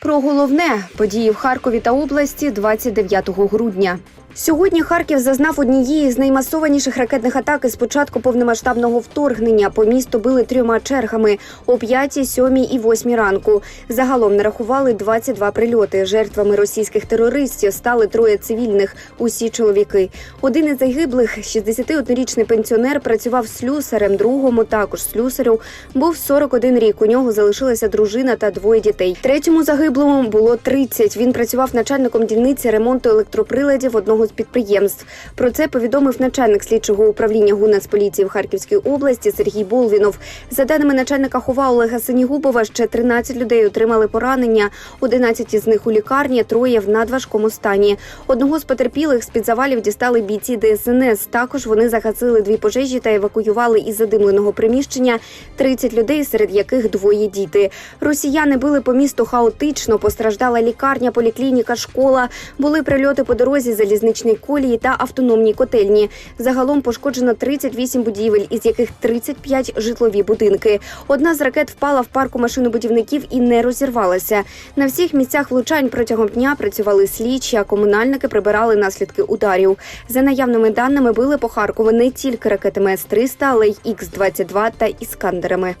Про головне події в Харкові та області 29 грудня. Сьогодні Харків зазнав однієї з наймасованіших ракетних атак із початку повномасштабного вторгнення. По місту били трьома чергами о 5, 7 і 8 ранку. Загалом нарахували 22 прильоти. Жертвами російських терористів стали троє цивільних. Усі чоловіки. Один із загиблих, 61-річний пенсіонер, працював слюсарем. Другому також слюсарю був 41 рік. У нього залишилася дружина та двоє дітей. Третьому загиблому було 30. Він працював начальником дільниці ремонту електроприладів одного з підприємств. Про це повідомив начальник слідчого управління ГУНАЦполіції в Харківській області Сергій Болвінов. За даними начальника хова Олега Синігубова, ще 13 людей отримали поранення. 11 із них у лікарні, троє в надважкому стані. Одного з потерпілих з під завалів дістали бійці ДСНС. Також вони загасили дві пожежі та евакуювали із задимленого приміщення 30 людей, серед яких двоє діти. Росіяни били по місту хаотично. Постраждала лікарня, поліклініка, школа. Були прильоти по дорозі, залізничній колії та автономній котельні. Загалом пошкоджено 38 будівель, із яких 35 – житлові будинки. Одна з ракет впала в парку машинобудівників і не розірвалася. На всіх місцях влучань протягом дня працювали слідчі, а комунальники прибирали наслідки ударів. За наявними даними били по Харкову не тільки ракетами С-300, але й Х-22 та іскандерами.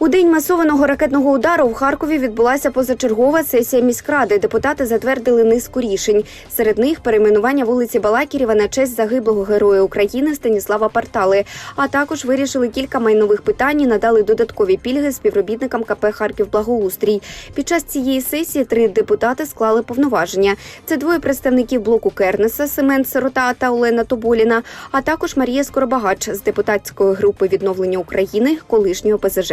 У день масованого ракетного удару в Харкові відбулася позачергова сесія міськради. Депутати затвердили низку рішень. Серед них перейменування вулиці Балакірєва на честь загиблого героя України Станіслава Партали. А також вирішили кілька майнових питань і надали додаткові пільги співробітникам КП Харків Благоустрій. Під час цієї сесії три депутати склали повноваження. Це двоє представників блоку Кернеса Семен Сирота та Олена Тоболіна, а також Марія Скоробагач з депутатської групи відновлення України, колишнього ПЗЖ.